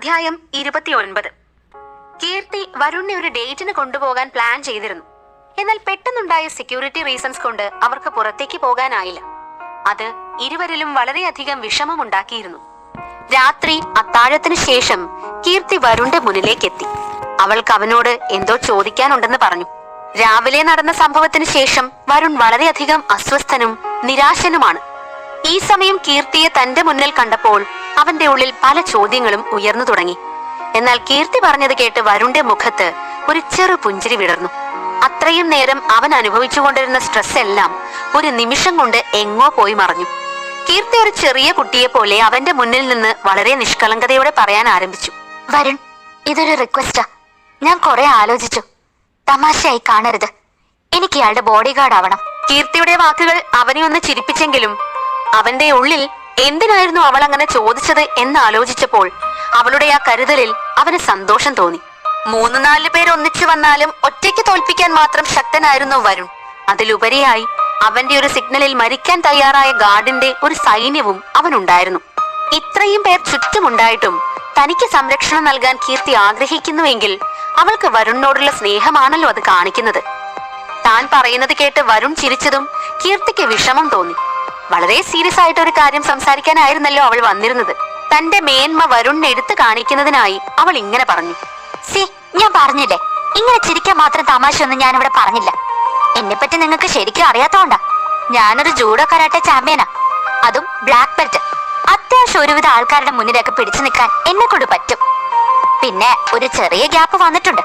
അധ്യായം ഇരുപത്തിയൊൻപത്. കീർത്തി വരുണിനെ ഒരു ഡേറ്റിന് കൊണ്ടുപോകാൻ പ്ലാൻ ചെയ്തിരുന്നു. എന്നാൽ പെട്ടെന്നുണ്ടായ സെക്യൂരിറ്റി റീസൺസ് കൊണ്ട് അവർക്ക് പുറത്തേക്ക് പോകാനായില്ല. അത് ഇരുവരിലും വളരെയധികം വിഷമമുണ്ടാക്കിയിരുന്നു. രാത്രി അത്താഴത്തിന് ശേഷം കീർത്തി വരുണിന്റെ മുന്നിലേക്ക് എത്തി അവൾക്ക് അവനോട് എന്തോ ചോദിക്കാനുണ്ടെന്ന് പറഞ്ഞു. രാവിലെ നടന്ന സംഭവത്തിന് ശേഷം വരുൺ വളരെയധികം അസ്വസ്ഥനും നിരാശനുമാണ്. ഈ സമയം കീർത്തിയെ തന്റെ മുന്നിൽ കണ്ടപ്പോൾ അവന്റെ ഉള്ളിൽ പല ചോദ്യങ്ങളും ഉയർന്നു തുടങ്ങി. എന്നാൽ കീർത്തി പറഞ്ഞത് കേട്ട് വരുണിന്റെ മുഖത്ത് ഒരു ചെറു പുഞ്ചിരി വിടർന്നു. അത്രയും നേരം അവൻ അനുഭവിച്ചുകൊണ്ടിരുന്ന സ്ട്രെസ് എല്ലാം ഒരു നിമിഷം കൊണ്ട് എങ്ങോ പോയി മറഞ്ഞു. കീർത്തി ഒരു ചെറിയ കുട്ടിയെ പോലെ അവന്റെ മുന്നിൽ നിന്ന് വളരെ നിഷ്കളങ്കതയോടെ പറയാൻ ആരംഭിച്ചു. വരുൺ ഇതൊരു റിക്വസ്റ്റാ ഞാൻ കുറെ ആലോചിച്ചു. തമാശയായി കാണരുത്. എനിക്ക് അയാളുടെ ബോഡി ഗാർഡ് ആവണം. കീർത്തിയുടെ വാക്കുകൾ അവനെ ഒന്ന് ചിരിപ്പിച്ചെങ്കിലും അവന്റെ ഉള്ളിൽ എന്തിനായിരുന്നു അവൾ അങ്ങനെ ചോദിച്ചത് എന്ന് ആലോചിച്ചപ്പോൾ അവളുടെ ആ കരുതലിൽ അവന് സന്തോഷം തോന്നി. മൂന്ന് നാല് പേർ ഒന്നിച്ചു വന്നാലും ഒറ്റയ്ക്ക് തോൽപ്പിക്കാൻ മാത്രം ശക്തനായിരുന്നു വരുൺ. അതിലുപരിയായി അവന്റെ ഒരു സിഗ്നലിൽ മരിക്കാൻ തയ്യാറായ ഗാർഡിന്റെ ഒരു സൈന്യവും അവനുണ്ടായിരുന്നു. ഇത്രയും പേർ ചുറ്റുമുണ്ടായിട്ടും തനിക്ക് സംരക്ഷണം നൽകാൻ കീർത്തി ആഗ്രഹിക്കുന്നുവെങ്കിൽ അവൾക്ക് വരുണിനോടുള്ള സ്നേഹമാണല്ലോ അത് കാണിക്കുന്നത്. താൻ പറയുന്നത് കേട്ട് വരുൺ ചിരിച്ചതും കീർത്തിക്ക് വിഷമം തോന്നി. വളരെ സീരിയസ് ആയിട്ട് ഒരു കാര്യം സംസാരിക്കാനായിരുന്നല്ലോ അവൾ വന്നിരുന്നത്. തന്റെ മേന്മ വരുണിനെ എടുത്തു കാണിക്കുന്നതിനായി അവൾ ഇങ്ങനെ പറഞ്ഞു. സി ഞാൻ പറഞ്ഞില്ലേ? ഇങ്ങനെ ചിരിക്കാൻ മാത്രം തമാശ ഒന്നും ഞാൻ ഇവിടെ പറഞ്ഞില്ല. എന്നെ പറ്റി നിങ്ങൾക്ക് ശരിക്കും അറിയാത്തോണ്ടാ. ഞാനൊരു ജൂഡോ കരാട്ടെ ചാമ്പ്യനാ. അതും ബ്ലാക്ക് ബെൽറ്റ്. അത്യാവശ്യം ഒരുവിധ ആൾക്കാരുടെ മുന്നിലൊക്കെ പിടിച്ചു നിൽക്കാൻ എന്നെ കൊണ്ട് പറ്റും. പിന്നെ ഒരു ചെറിയ ഗ്യാപ്പ് വന്നിട്ടുണ്ട്.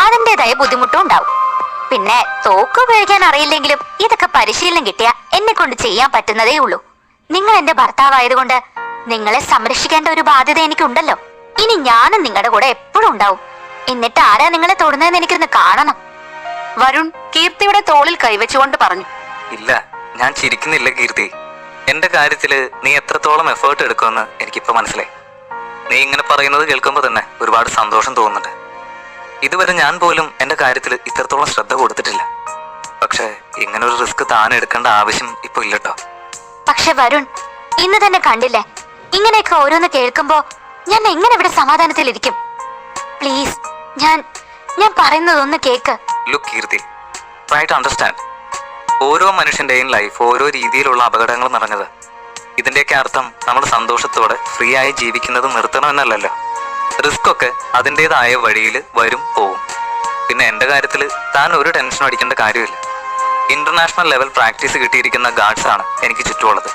അതിന്റെതായ ബുദ്ധിമുട്ടും ഉണ്ടാവും. പിന്നെ തോക്ക് ഉപയോഗിക്കാൻ അറിയില്ലെങ്കിലും ഇതൊക്കെ പരിശീലനം കിട്ടിയ എന്നെ കൊണ്ട് ചെയ്യാൻ പറ്റുന്നതേ ഉള്ളൂ. നിങ്ങൾ എന്റെ ഭർത്താവായതുകൊണ്ട് നിങ്ങളെ സംരക്ഷിക്കേണ്ട ഒരു ബാധ്യത എനിക്കുണ്ടല്ലോ. ഇനി ഞാനും നിങ്ങളുടെ കൂടെ എപ്പോഴും ഉണ്ടാവും. എന്നിട്ട് ആരാ നിങ്ങളെ തൊടുന്നതെന്ന് എനിക്കൊന്ന് കാണണം. വരുൺ കീർത്തിയുടെ തോളിൽ കൈവച്ചുകൊണ്ട് പറഞ്ഞു. ഇല്ല ഞാൻ ചിരിക്കുന്നില്ല കീർത്തി. എന്റെ കാര്യത്തിൽ നീ എത്രത്തോളം എഫേർട്ട് എടുക്കുമെന്ന് എനിക്കിപ്പോ മനസ്സിലായി. നീ ഇങ്ങനെ പറയുന്നത് കേൾക്കുമ്പോൾ തന്നെ ഒരുപാട് സന്തോഷം തോന്നുന്നുണ്ട്. ഇതുവരെ ഞാൻ പോലും എന്റെ കാര്യത്തിൽ ഇത്രത്തോളം ശ്രദ്ധ കൊടുത്തിട്ടില്ല. പക്ഷേ ഇങ്ങനൊരു ഒരു റിസ്ക് താൻ എടുക്കേണ്ട ആവശ്യം ഇപ്പൊ ഇല്ലട്ടോ. പക്ഷെ വരുൺ ഇന്ന് തന്നെ കണ്ടില്ലേ? ഇങ്ങനെയൊക്കെ ഓരോന്ന് കേൾക്കുമ്പോ ഞാൻ എങ്ങനെ ഇവിടെ സമാധാനത്തിലിരിക്കും? പ്ലീസ് ഞാൻ ഞാൻ പറയുന്നതൊന്ന് cake. Look Keerthi try to understand ഓരോ മനുഷ്യന്റെയും ലൈഫ് ഓരോ രീതിയിലുള്ള അപകടങ്ങൾ നിറഞ്ഞത്. ഇതിന്റെയൊക്കെ അർത്ഥം നമ്മൾ സന്തോഷത്തോടെ ഫ്രീ ആയി ജീവിക്കുന്നത് നിർത്തണമെന്നല്ലല്ലോ റിസ്ക് ഒക്കെ അതിന്റെതായ വഴിയിൽ വരും പോവും. പിന്നെ എന്റെ കാര്യത്തിൽ താൻ ഒരു ടെൻഷനും അടിക്കേണ്ട കാര്യമില്ല. ഇന്റർനാഷണൽ ലെവൽ പ്രാക്ടീസ് കിട്ടിയിരിക്കുന്ന ഗാർഡ്സ് ആണ് എനിക്ക് ചുറ്റുമുള്ളത്.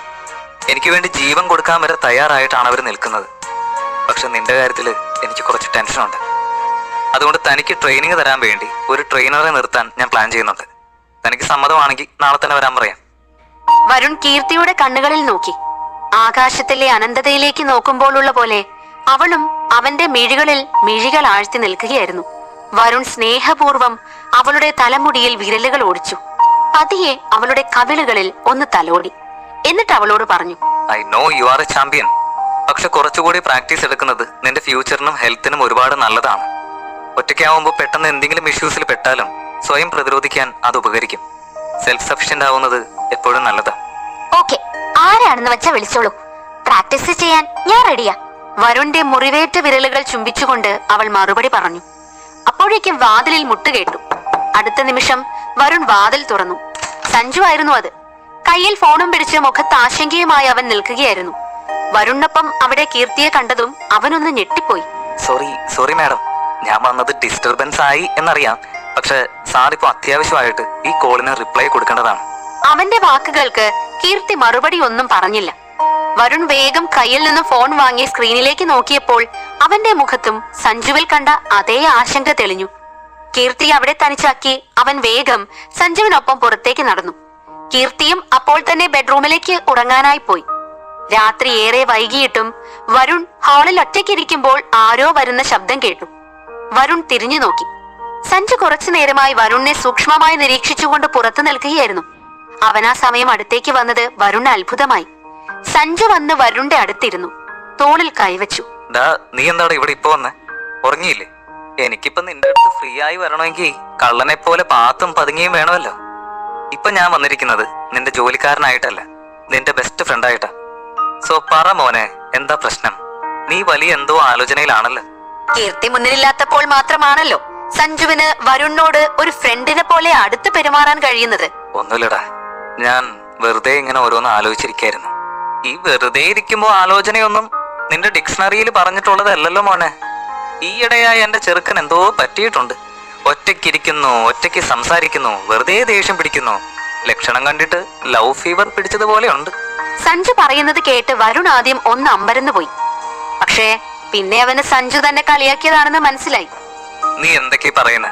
എനിക്ക് വേണ്ടി ജീവൻ കൊടുക്കാൻ വരെ തയ്യാറായിട്ടാണ് അവർ നിൽക്കുന്നത്. പക്ഷെ നിന്റെ കാര്യത്തിൽ എനിക്ക് കുറച്ച് ടെൻഷനുണ്ട്. അതുകൊണ്ട് തനിക്ക് ട്രെയിനിങ് തരാൻ വേണ്ടി ഒരു ട്രെയിനറെ നിർത്താൻ ഞാൻ പ്ലാൻ ചെയ്യുന്നുണ്ട്. തനിക്ക് സമ്മതമാണെങ്കിൽ നാളെ തന്നെ വരാൻ പറയാം. വരുൺ കീർത്തിയുടെ കണ്ണുകളിൽ നോക്കി. ആകാശത്തിലെ അനന്തതയിലേക്ക് നോക്കുമ്പോഴുള്ള പോലെ അവളും അവന്റെ മിഴികളിൽ മിഴികൾ ആഴ്ത്തി നിൽക്കുകയായിരുന്നു. വരുൺ സ്നേഹപൂർവം അവളുടെ തലമുടിയിൽ വിരലുകൾ ഓടിച്ചു. പതിയെ അവളുടെ കവിളുകളിൽ ഒന്ന് തലോടി. എന്നിട്ട് അവളോട് പറഞ്ഞു I know you are a champion. പക്ഷെ കുറച്ചുകൂടി പ്രാക്ടീസ് എടുക്കുന്നത് നിന്റെ ഫ്യൂച്ചറിനും ഹെൽത്തിനും ഒരുപാട് നല്ലതാണ്. ഒറ്റയ്ക്കാവുമ്പോൾ പെട്ടെന്ന് എന്തെങ്കിലും ഇഷ്യൂസിൽ പെട്ടാലും സ്വയം പ്രതിരോധിക്കാൻ അത് ഉപകരിക്കും. സെൽഫ് സഫിഷ്യന്റ് ആവുന്നത് എപ്പോഴും നല്ലതാ. ഓക്കെ ആരാണെന്ന് വെച്ചാ വിളിച്ചോളൂ. പ്രാക്ടീസ് ചെയ്യാൻ ഞാൻ റെഡിയാ. വരുണിന്റെ മുറിവേറ്റ വിരലുകൾ ചുംബിച്ചുകൊണ്ട് അവൾ മറുപടി പറഞ്ഞു. അപ്പോഴേക്കും വാതിലിൽ മുട്ടുകേട്ടു അടുത്ത നിമിഷം വരുൺ വാതിൽ തുറന്നു. സഞ്ജു ആയിരുന്നു അത്. കയ്യിൽ ഫോണും പിടിച്ച് മുഖത്ത് ആശങ്കയുമായി അവൻ നിൽക്കുകയായിരുന്നു. വരുണിനൊപ്പം അവിടെ കീർത്തിയെ കണ്ടതും അവനൊന്ന് ഞെട്ടിപ്പോയി. Sorry sorry madam. ഞാൻ വന്നത് ഡിസ്റ്റർബൻസ് ആയി എന്നറിയാം. പക്ഷെ സാർ ഇപ്പോൾ അത്യാവശ്യമായിട്ട് ഈ കോളിന് റിപ്ലൈ കൊടുക്കേണ്ടതാണ്. അവന്റെ വാക്കുകൾക്ക് കീർത്തി മറുപടി ഒന്നും പറഞ്ഞില്ല. വരുൺ വേഗം കയ്യിൽ നിന്ന് ഫോൺ വാങ്ങി സ്ക്രീനിലേക്ക് നോക്കിയപ്പോൾ അവന്റെ മുഖത്തും സഞ്ജുവിൽ കണ്ട അതേ ആശങ്ക തെളിഞ്ഞു. കീർത്തി അവിടെ തനിച്ചാക്കി അവൻ വേഗം സഞ്ജുവിനൊപ്പം പുറത്തേക്ക് നടന്നു. കീർത്തിയും അപ്പോൾ തന്നെ ബെഡ്റൂമിലേക്ക് ഉറങ്ങാനായി പോയി. രാത്രി ഏറെ വൈകിയിട്ടും വരുൺ ഹാളിൽ ഒറ്റയ്ക്കിരിക്കുമ്പോൾ ആരോ വരുന്ന ശബ്ദം കേട്ടു. വരുൺ തിരിഞ്ഞു നോക്കി. സഞ്ജു കുറച്ചു നേരമായി വരുണിനെ സൂക്ഷ്മമായി നിരീക്ഷിച്ചുകൊണ്ട് പുറത്തു നിൽക്കുകയായിരുന്നു. അവൻ ആ സമയം അടുത്തേക്ക് വന്നത് വരുണ് അത്ഭുതമായി. സഞ്ജു വന്ന് വരുണിന്റെ അടുത്തിരുന്നു. തോളിൽ കൈവച്ചു. ഡാ നീ എന്താടാ ഇവിടെ ഇപ്പൊ വന്നേ? ഉറങ്ങിയില്ലേ? എനിക്കിപ്പോ നിന്റെ അടുത്ത് ഫ്രീ ആയി വരണമെങ്കിൽ കള്ളനെ പോലെ പാത്തും പതുങ്ങിയും വേണമല്ലോ. ഇപ്പൊ ഞാൻ വന്നിരിക്കുന്നത് നിന്റെ ജോലിക്കാരനായിട്ടല്ല നിന്റെ ബെസ്റ്റ് ഫ്രണ്ട് ആയിട്ടാ. സോ പറ മോനെ എന്താ പ്രശ്നം? നീ വലിയ എന്തോ ആലോചനയിലാണല്ലോ. കീർത്തി മുന്നിലില്ലാത്തപ്പോൾ മാത്രമാണല്ലോ സഞ്ജുവിന് വരുണിനോട് ഒരു ഫ്രണ്ടിനെ പോലെ അടുത്ത് പെരുമാറാൻ കഴിയുന്നത്. ഒന്നുമില്ലടാ. ഞാൻ വെറുതെ ഇങ്ങനെ ഓരോന്ന് ആലോചിച്ചിരിക്കായിരുന്നു. ഈ വെറുതെ ഇരിക്കുമ്പോ ആലോചനയൊന്നും നിന്റെ ഡിക്ഷണറിയിൽ പറഞ്ഞിട്ടുള്ളതല്ലല്ലോ മോനെ. ഈയിടെയായി എന്റെ ചെറുക്കൻ എന്തോ പറ്റിയിട്ടുണ്ട്. ഒറ്റയ്ക്കിരിക്കുന്നു ഒറ്റയ്ക്ക് സംസാരിക്കുന്നു വെറുതെ ദേഷ്യം പിടിക്കുന്നു. ലക്ഷണം കണ്ടിട്ട് ലവ് ഫീവർ പിടിച്ചതുപോലെയുണ്ട് സഞ്ജു പറയുന്നത് കേട്ട് വരുൺ ആദ്യം ഒന്ന് അമ്പരന്നു പോയി. പക്ഷേ പിന്നെ അവന് സഞ്ജു തന്നെ കളിയാക്കിയതാണെന്ന് മനസ്സിലായി. നീ എന്തൊക്കെ പറയുന്നേ?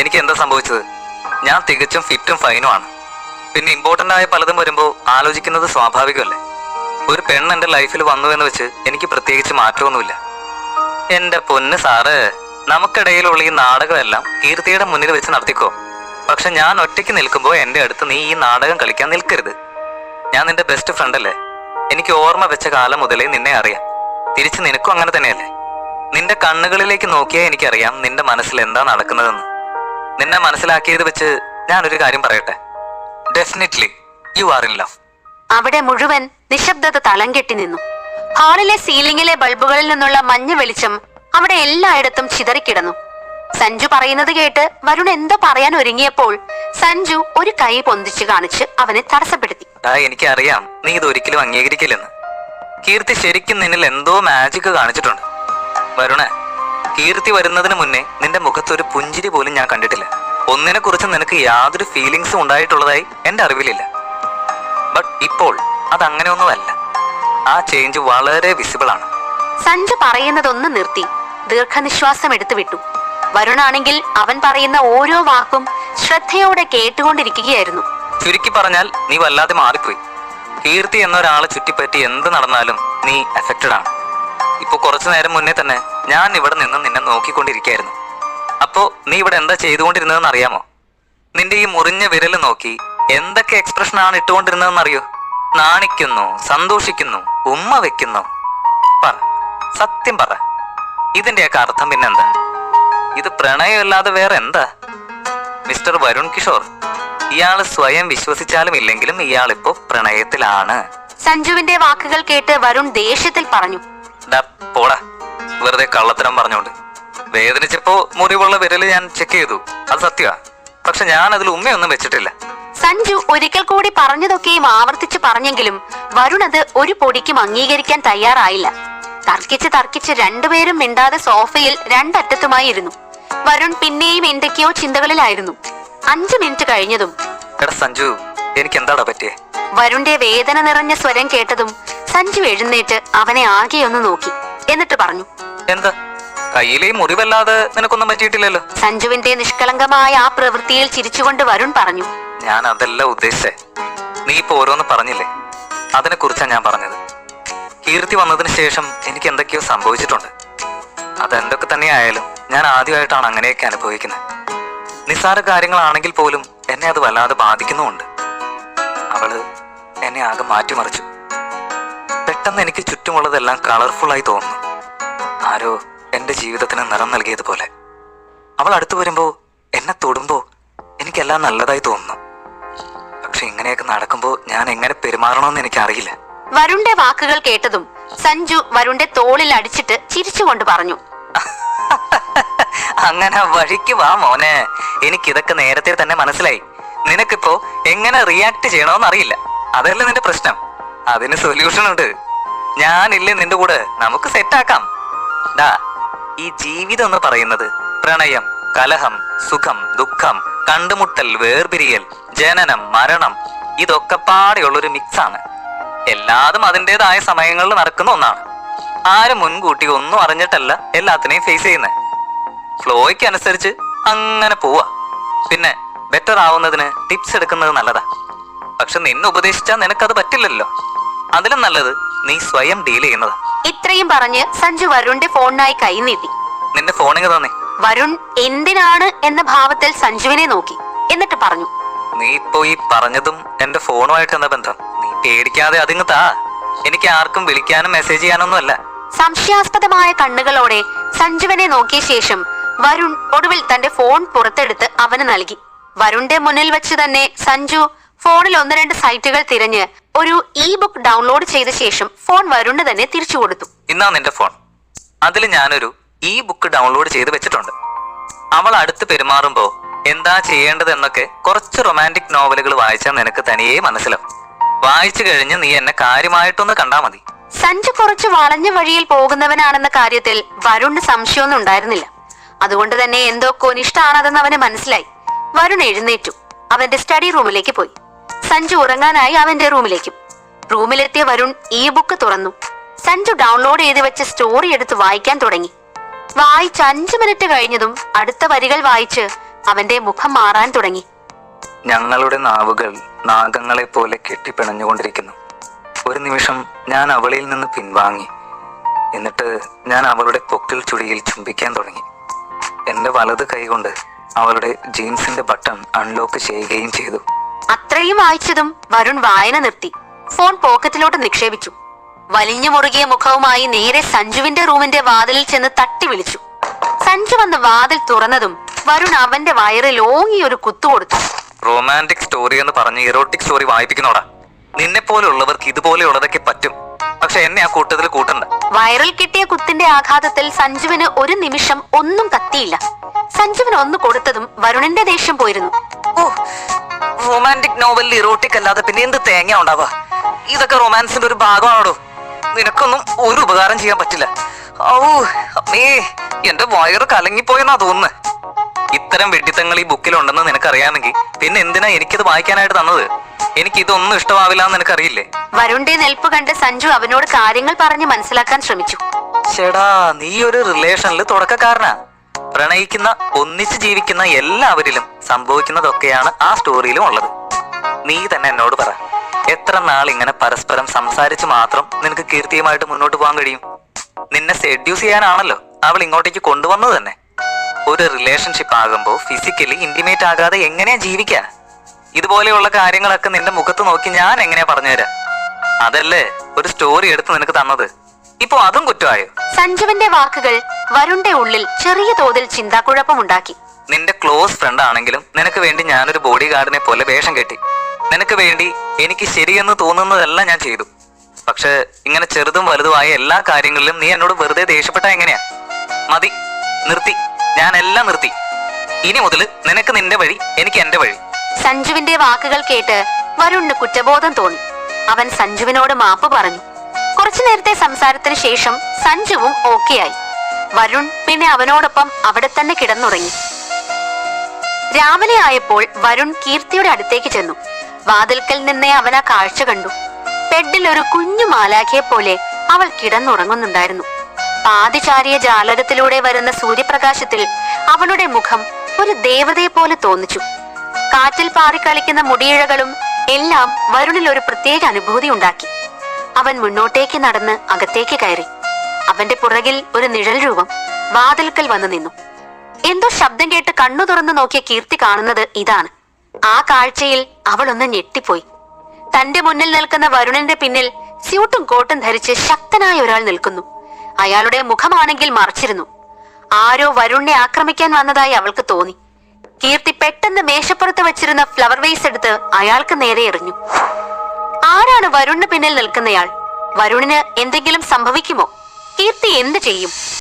എനിക്ക് എന്താ സംഭവിച്ചത്? ഞാൻ തികച്ചും ഫിറ്റും ഫൈനും ആണ്. പിന്നെ ഇമ്പോർട്ടന്റ് ആയ പലതും വരുമ്പോൾ ആലോചിക്കുന്നത് സ്വാഭാവികമല്ലേ? ഒരു പെണ്ണ് എന്റെ ലൈഫിൽ വന്നു എന്ന് വെച്ച് എനിക്ക് പ്രത്യേകിച്ച് മാറ്റമൊന്നുമില്ല. എന്റെ പൊന്ന് സാറ് നമുക്കിടയിലുള്ള ഈ നാടകമെല്ലാം കീർത്തിയുടെ മുന്നിൽ വെച്ച് നടത്തിക്കോ. പക്ഷെ ഞാൻ ഒറ്റയ്ക്ക് നിൽക്കുമ്പോൾ എന്റെ അടുത്ത് നീ ഈ നാടകം കളിക്കാൻ നിൽക്കരുത്. ഞാൻ നിന്റെ ബെസ്റ്റ് ഫ്രണ്ട് അല്ലേ? എനിക്ക് ഓർമ്മ വെച്ച കാലം മുതലേ നിന്നെ അറിയാം. തിരിച്ച് നിനക്കും അങ്ങനെ തന്നെയല്ലേ? നിന്റെ കണ്ണുകളിലേക്ക് നോക്കിയാൽ എനിക്കറിയാം നിന്റെ മനസ്സിൽ എന്താ നടക്കുന്നതെന്ന്. നിന്നെ മനസ്സിലാക്കിയത് വെച്ച് ഞാനൊരു കാര്യം പറയട്ടെ? Definitely you are in love അവിടെ മുഴുവൻ നിശബ്ദത തളം കെട്ടി നിന്നു. ഹാളിലെ സീലിംഗിലെ ബൾബുകളിൽ നിന്നുള്ള മഞ്ഞ വെളിച്ചം അവിടെ എല്ലായിടത്തും ചിതറിക്കിടന്നു. സഞ്ജു പറയുന്നത് കേട്ട് വരുൺ എന്തോ പറയാൻ ഒരുങ്ങിയപ്പോൾ സഞ്ജു ഒരു കൈ പൊന്തിച്ചു കാണിച്ച് അവനെ തടസ്സപ്പെടുത്തി. എനിക്കറിയാം. നീ ഇത് ഒരിക്കലും അംഗീകരിക്കില്ലെന്ന്. കീർത്തി ശരിക്കും നിന്നിൽ എന്തോ മാജിക് കാണിച്ചിട്ടുണ്ട്. വരുണേ കീർത്തി വരുന്നതിന് മുന്നേ നിന്റെ മുഖത്ത് ഒരു പുഞ്ചിരി പോലും ഞാൻ കണ്ടിട്ടില്ല. ഒന്നിനെ കുറിച്ച് നിനക്ക് യാതൊരു ഫീലിങ്സും ഉണ്ടായിട്ടുള്ളതായി എന്റെ അറിവിലില്ല. ബട്ട് ഇപ്പോൾ അത് അങ്ങനെയൊന്നുമല്ല ആ ചേഞ്ച് വളരെ വിസിബിൾ ആണ്. സഞ്ജു പറയുന്നതൊന്ന് നിർത്തി. ദീർഘനിശ്വാസം എടുത്തു വിട്ടു. വരുണാണെങ്കിൽ അവൻ പറയുന്ന ഓരോ വാക്കും ശ്രദ്ധയോടെ കേട്ടുകൊണ്ടിരിക്കുകയായിരുന്നു. ചുരുക്കി പറഞ്ഞാൽ നീ വല്ലാതെ മാറിപ്പോയി. കീർത്തി എന്നൊരാളെ ചുറ്റിപ്പറ്റി എന്ത് നടന്നാലും നീ എഫക്റ്റഡ് ആണ്. ഇപ്പൊ കുറച്ചു നേരം മുന്നേ തന്നെ ഞാൻ ഇവിടെ നിന്ന് നിന്നെ നോക്കിക്കൊണ്ടിരിക്കുകയായിരുന്നു. അപ്പോ നീ ഇവിടെ എന്താ ചെയ്തുകൊണ്ടിരുന്നതെന്ന് അറിയാമോ? നിന്റെ ഈ മുറിഞ്ഞ വിരൽ നോക്കി എന്തൊക്കെ എക്സ്പ്രഷൻ ആണ് ഇട്ടുകൊണ്ടിരുന്നതെന്ന് അറിയോ നാണിക്കുന്നു സന്തോഷിക്കുന്നു ഉമ്മ വെക്കുന്നു. പറ സത്യം പറ. ഇതിന്റെയൊക്കെ അർത്ഥം പിന്നെന്താ? ഇത് പ്രണയമല്ലാതെ വേറെ എന്താ മിസ്റ്റർ വരുൺ കിഷോർ ഇയാൾ സ്വയം വിശ്വസിച്ചാലും ഇല്ലെങ്കിലും ഇയാൾ ഇയാളിപ്പോ പ്രണയത്തിലാണ്. സഞ്ജുവിന്റെ വാക്കുകൾ കേട്ട് വരുൺ ദേഷ്യത്തിൽ പറഞ്ഞു. പോടാ. വെറുതെ കള്ളത്തരം പറഞ്ഞോണ്ട്. വേദനിച്ചപ്പോ മുറിവുള്ള വിരൽ ഞാൻ ചെക്ക് ചെയ്തു. അത് സത്യമാ പക്ഷെ ഞാൻ അതിൽ ഉമ്മയൊന്നും വെച്ചിട്ടില്ല. സഞ്ജു ഒരിക്കൽ കൂടി പറഞ്ഞതൊക്കെയും ആവർത്തിച്ചു പറഞ്ഞെങ്കിലും വരുൺ അത് ഒരു പൊടിക്കും അംഗീകരിക്കാൻ തയ്യാറായില്ല. തർക്കിച്ച് തർക്കിച്ച് രണ്ടുപേരും മിണ്ടാതെ സോഫയിൽ രണ്ടറ്റത്തുമായി ഇരുന്നു. വരുൺ പിന്നെയും എന്തൊക്കെയോ ചിന്തകളിലായിരുന്നു. അഞ്ചു മിനിറ്റ് കഴിഞ്ഞതും സഞ്ജു എനിക്ക് എന്താടാ പറ്റിയേ? വരുണിന്റെ വേദന നിറഞ്ഞ സ്വരം കേട്ടതും സഞ്ജു എഴുന്നേറ്റ് അവനെ ആകെ ഒന്ന് നോക്കി. എന്നിട്ട് പറഞ്ഞു എന്താ? കയ്യിലെ മുറിവല്ലാതെ നിനക്കൊന്നും പറ്റിയിട്ടില്ലല്ലോ? സഞ്ജുവിന്റെ നിഷ്കളങ്കമായ ആ പ്രവൃത്തിയിൽ ചിരിച്ചുകൊണ്ട് വരുൺ പറഞ്ഞു. ഞാൻ അതല്ല ഉദ്ദേശിച്ചേ. നീ ഇപ്പൊ ഓരോന്ന് പറഞ്ഞില്ലേ? അതിനെ കുറിച്ചാ ഞാൻ പറഞ്ഞത്. കീർത്തി വന്നതിന് ശേഷം എനിക്ക് എന്തൊക്കെയോ സംഭവിച്ചിട്ടുണ്ട്. അതെന്തൊക്കെ തന്നെ ആയാലും ഞാൻ ആദ്യമായിട്ടാണ് അങ്ങനെയൊക്കെ അനുഭവിക്കുന്നത്. നിസ്സാര കാര്യങ്ങളാണെങ്കിൽ പോലും എന്നെ അത് വല്ലാതെ ബാധിക്കുന്നുമുണ്ട്. അവൾ എന്നെ ആകെ മാറ്റിമറിച്ചു. പെട്ടെന്ന് എനിക്ക് ചുറ്റുമുള്ളതെല്ലാം കളർഫുള്ളായി തോന്നുന്നു. ആരോ എന്റെ ജീവിതത്തിന് നിറം നൽകിയതുപോലെ. അവൾ അടുത്തു വരുമ്പോ എന്നെ തൊടുമ്പോ എനിക്കെല്ലാം നല്ലതായി തോന്നുന്നു. പക്ഷെ ഇങ്ങനെയൊക്കെ നടക്കുമ്പോ ഞാൻ എങ്ങനെ പെരുമാറണമെന്ന് എനിക്ക് അറിയില്ല വരുണിന്റെ വാക്കുകൾ കേട്ടതും സഞ്ജു വരുണിന്റെ തോളിൽ അടിച്ചിട്ട് ചിരിച്ചുകൊണ്ട് പറഞ്ഞു. അങ്ങനെ വഴിക്ക് വാ മോനെ. എനിക്കിതൊക്കെ നേരത്തെ തന്നെ മനസ്സിലായി. നിനക്കിപ്പോ എങ്ങനെ റിയാക്ട് ചെയ്യണമെന്ന് അറിയില്ല. അതല്ല നിന്റെ പ്രശ്നം. അതിന് സൊല്യൂഷൻ ഉണ്ട്. ഞാനില്ലേ നിന്റെ കൂടെ. നമുക്ക് സെറ്റാക്കാം ഡാ ഈ ജീവിതം എന്ന് പറയുന്നത് പ്രണയം കലഹം സുഖം ദുഃഖം കണ്ടുമുട്ടൽ വേർപിരിയൽ ജനനം മരണം ഇതൊക്കെ പാടെയുള്ളൊരു മിക്സാണ്. എല്ലാതും അതിന്റെതായ സമയങ്ങളിൽ നടക്കുന്ന ഒന്നാണ്. ആരും മുൻകൂട്ടി ഒന്നും അറിഞ്ഞിട്ടല്ല എല്ലാത്തിനെയും ഫേസ് ചെയ്യുന്നത് ഫ്ലോയ്ക്ക് അനുസരിച്ച് അങ്ങനെ പോവാ. പിന്നെ ബെറ്റർ ആവുന്നതിന് ടിപ്സ് എടുക്കുന്നത് നല്ലതാ. പക്ഷെ നിന്നെ ഉപദേശിച്ചാൽ നിനക്കത് പറ്റില്ലല്ലോ. അതിലും നല്ലത് നീ സ്വയം ഡീൽ ചെയ്യുന്നത്. ഇത്രയും പറഞ്ഞ് സഞ്ജു വരുണിന്റെ ഫോണിനായി കൈ നീട്ടി. നിന്റെ ഫോണിങ് തന്നെ? വരുൺ എന്തിനാണ് എന്ന ഭാവത്തിൽ സഞ്ജുവിനെ നോക്കി. എന്നിട്ട് പറഞ്ഞു. നീ ഇപ്പോ ഈ പറഞ്ഞതും എന്റെ ഫോണുമായിട്ട് എന്താ ബന്ധം? നീ പേടിക്കാതെ അതിങ്ങ് താ. എനിക്ക് ആർക്കും വിളിക്കാനും മെസ്സേജ് ചെയ്യാനൊന്നും അല്ല. സംശയാസ്പദമായ കണ്ണുകളോടെ സഞ്ജുവിനെ നോക്കിയ ശേഷം വരുൺ ഒടുവിൽ തന്റെ ഫോൺ പുറത്തെടുത്ത് അവന് നൽകി. വരുണിന്റെ മുന്നിൽ വെച്ച് തന്നെ സഞ്ജു ഫോണിൽ ഒന്ന് രണ്ട് സൈറ്റുകൾ തിരഞ്ഞ് ഒരു ഇ ബുക്ക് ഡൗൺലോഡ് ചെയ്ത ശേഷം ഫോൺ വരുണിന് തന്നെ തിരിച്ചു കൊടുത്തു. ഇന്നാ നിന്റെ ഫോൺ അതിൽ ഞാനൊരു ഇ ബുക്ക് ഡൗൺലോഡ് ചെയ്ത് വെച്ചിട്ടുണ്ട്. അവൾ അടുത്ത് പെരുമാറുമ്പോൾ എന്താ ചെയ്യേണ്ടതെന്നൊക്കെ കുറച്ച് റൊമാന്റിക് നോവലുകൾ വായിച്ചാൽ നിനക്ക് തനിയേ മനസ്സിലാവും. വായിച്ചു കഴിഞ്ഞ് നീ എന്നെ കാര്യമായിട്ടൊന്ന് കണ്ടാ മതി. സഞ്ജു കുറച്ച് വളഞ്ഞ വഴിയിൽ പോകുന്നവനാണെന്ന കാര്യത്തിൽ വരുണ് സംശയമൊന്നും ഉണ്ടായിരുന്നില്ല. അതുകൊണ്ട് തന്നെ എന്തോ കൊനിഷ്ടാണതെന്ന് അവന് മനസ്സിലായി. വരുൺ എഴുന്നേറ്റു. അവന്റെ സ്റ്റഡി റൂമിലേക്ക് പോയി. സഞ്ജു ഉറങ്ങാനായി അവന്റെ റൂമിലേക്ക്. റൂമിലെത്തിയ വരുൺ ഇ ബുക്ക് തുറന്നു. സഞ്ജു ഡൗൺലോഡ് ചെയ്ത് വെച്ച സ്റ്റോറി എടുത്ത് വായിക്കാൻ തുടങ്ങി. വായിച്ച് അഞ്ചു മിനിറ്റ് കഴിഞ്ഞതും അടുത്ത വരികൾ വായിച്ച് അവന്റെ മുഖം മാറാൻ തുടങ്ങി. ഞങ്ങളുടെ നാവുകൾ നാഗങ്ങളെ പോലെ കെട്ടിപ്പിണഞ്ഞുകൊണ്ടിരിക്കുന്നു. ഒരു നിമിഷം ഞാൻ അവളിൽ നിന്ന് പിൻവാങ്ങി. എന്നിട്ട് ഞാൻ അവളുടെ പൊക്കിൽ ചുടിയിൽ ചുംബിക്കാൻ തുടങ്ങി. എന്റെ വലത് കൈകൊണ്ട് അവളുടെ ജീൻസിന്റെ ബട്ടൺ അൺലോക്ക് ചെയ്യുകയും ചെയ്തു. അത്രയും വായിച്ചതും വരുൺ വായന നിർത്തി. ഫോൺ പോക്കറ്റിലോട്ട് നിക്ഷേപിച്ചു. വലിഞ്ഞു മുറുകിയ മുഖവുമായി നേരെ സഞ്ജുവിന്റെ റൂമിന്റെ വാതിലിൽ ചെന്ന് തട്ടി വിളിച്ചു. സഞ്ജു വന്ന് വാതിൽ തുറന്നതും വരുൺ അവന്റെ വയറിൽ ഓങ്ങി ഒരു കുത്തു കൊടുത്തു. റൊമാന്റിക് സ്റ്റോറി എന്ന് പറഞ്ഞ് ഇറോട്ടിക് സ്റ്റോറി വായിപ്പിക്കുന്നോടാ. നിന്നെ പോലെയുള്ളവർക്ക് ഇതുപോലെയുള്ളതൊക്കെ പറ്റും. പക്ഷെ എന്നെ ആ കൂട്ടത്തിൽ കൂട്ടണ്ട. വയറിൽ കിട്ടിയ കുത്തിന്റെ ആഘാതത്തിൽ സഞ്ജുവിന് ഒരു നിമിഷം ഒന്നും കത്തിയില്ല. സഞ്ജുവിന് ഒന്ന് കൊടുത്തതും വരുണിന്റെ ദേഷ്യം പോയിരുന്നു. റൊമാന്റിക് നോവലിൽ ഇറോട്ടിക് അല്ലാതെ പിന്നെ എന്ത് തേങ്ങ ഉണ്ടാവുക? ഇതൊക്കെ റൊമാൻസിന്റെ ഒരു ഭാഗമാണോ നിനക്കൊന്നും ഒരു ഉപകാരം ചെയ്യാൻ പറ്റില്ല. ഔ അമ്മേ എന്റെ വയറ് കലങ്ങിപ്പോയെന്നാ തോന്നുന്നു. ഇത്തരം വെട്ടിത്തങ്ങൾ ഈ ബുക്കിൽ ഉണ്ടെന്ന് നിനക്കറിയാമെങ്കിൽ പിന്നെ എന്തിനാ എനിക്കിത് വായിക്കാനായിട്ട് തന്നത്? എനിക്ക് ഇതൊന്നും ഇഷ്ടമാവില്ല എന്ന് നിനക്കറിയില്ലേ? വരുണിന്റെ നെൽപ്പ് കണ്ട് സഞ്ജു അവനോട് കാര്യങ്ങൾ പറഞ്ഞ് മനസ്സിലാക്കാൻ ശ്രമിച്ചു. ചേടാ നീ ഒരു റിലേഷനിൽ തുടക്കക്കാരനാ. പ്രണയിക്കുന്ന ഒന്നിച്ച് ജീവിക്കുന്ന എല്ലാവരിലും സംഭവിക്കുന്നതൊക്കെയാണ് ആ സ്റ്റോറിയിലും ഉള്ളത്. നീ തന്നെ എന്നോട് പറ എത്ര നാൾ ഇങ്ങനെ പരസ്പരം സംസാരിച്ച് മാത്രം നിനക്ക് കീർത്തിയുമായിട്ട് മുന്നോട്ട് പോകാൻ കഴിയും? നിന്നെ സെഡ്യൂസ് ചെയ്യാനാണല്ലോ അവൾ ഇങ്ങോട്ടേക്ക് കൊണ്ടുവന്നത് തന്നെ. ഒരു റിലേഷൻഷിപ്പ് ആകുമ്പോൾ ഫിസിക്കലി ഇന്റിമേറ്റ് ആകാതെ എങ്ങനെയാ ജീവിക്കാ? ഇതുപോലെയുള്ള കാര്യങ്ങളൊക്കെ നിന്റെ മുഖത്ത് നോക്കി ഞാൻ എങ്ങനെയാ പറഞ്ഞുതരാ അതല്ലേ ഒരു സ്റ്റോറി എടുത്ത് നിനക്ക് തന്നത്? ഇപ്പൊ അതും കുറ്റമായോ? സഞ്ജുവിന്റെ വാക്കുകൾ വരുണിന്റെ ഉള്ളിൽ ചെറിയ തോതിൽ ചിന്താക്കുഴപ്പമുണ്ടാക്കി. നിന്റെ ക്ലോസ് ഫ്രണ്ട് ആണെങ്കിലും നിനക്ക് വേണ്ടി ഞാനൊരു ബോഡി ഗാർഡിനെ പോലെ വേഷം കെട്ടി. നിനക്ക് വേണ്ടി എനിക്ക് ശരിയെന്ന് തോന്നുന്നതെല്ലാം ഞാൻ ചെയ്തു. പക്ഷെ ഇങ്ങനെ ചെറുതും വലുതുമായ എല്ലാ കാര്യങ്ങളിലും നീ എന്നോട് വെറുതെ ദേഷ്യപ്പെട്ട എങ്ങനെയാ? മതി നിർത്തി. ഞാൻ എല്ലാം നിർത്തി. ഇനി മുതൽ നിനക്ക് നിന്റെ വഴി എനിക്ക് എന്റെ വഴി. സഞ്ജുവിന്റെ വാക്കുകൾ കേട്ട് വരുണിന് കുറ്റബോധം തോന്നി. അവൻ സഞ്ജുവിനോട് മാപ്പ് പറഞ്ഞു. കുറച്ചു നേരത്തെ സംസാരത്തിന് ശേഷം സഞ്ജുവും ഓക്കെയായി വരുൺ പിന്നെ അവനോടൊപ്പം അവിടെ തന്നെ കിടന്നുറങ്ങി. രാവിലെ ആയപ്പോൾ വരുൺ കീർത്തിയുടെ അടുത്തേക്ക് ചെന്നു. വാതിൽക്കൽ നിന്നേ അവൻ ആ കാഴ്ച കണ്ടു. ബെഡിൽ ഒരു കുഞ്ഞു മാലാഖയെ പോലെ അവൾ കിടന്നുറങ്ങുന്നുണ്ടായിരുന്നു. പാതിചാരിയ ജാലകത്തിലൂടെ വരുന്ന സൂര്യപ്രകാശത്തിൽ അവളുടെ മുഖം ഒരു ദേവതയെ പോലെ തോന്നിച്ചു. കാറ്റിൽ പാറിക്കളിക്കുന്ന മുടിയിഴകളും എല്ലാം വരുണിൽ ഒരു പ്രത്യേക അനുഭൂതി ഉണ്ടാക്കി. അവൻ മുന്നോട്ടേക്ക് നടന്ന് അകത്തേക്ക് കയറി. അവന്റെ പുറകിൽ ഒരു നിഴൽ രൂപം വാതിൽക്കൽ വന്നു നിന്നു. എന്തോ ശബ്ദം കേട്ട് കണ്ണു തുറന്നു നോക്കിയ കീർത്തി കാണുന്നത് ഇതാണ്. ആ കാഴ്ചയിൽ അവൾ ഒന്ന് ഞെട്ടിപ്പോയി. തന്റെ മുന്നിൽ നിൽക്കുന്ന വരുണന്റെ പിന്നിൽ സ്യൂട്ടും കോട്ടും ധരിച്ച് ശക്തനായ ഒരാൾ നിൽക്കുന്നു. അയാളുടെ മുഖമാണെങ്കിൽ മറച്ചിരുന്നു. ആരോ വരുണിനെ ആക്രമിക്കാൻ വന്നതായി അവൾക്ക് തോന്നി. കീർത്തി പെട്ടെന്ന് മേശപ്പുറത്ത് വെച്ചിരുന്ന ഫ്ലവർ വേസ് എടുത്ത് അയാൾക്ക് നേരെ എറിഞ്ഞു. ആരാണ് വരുണിന് പിന്നിൽ നിൽക്കുന്നയാൾ? വരുണിന് എന്തെങ്കിലും സംഭവിക്കുമോ? കീർത്തി എന്ത് ചെയ്യും?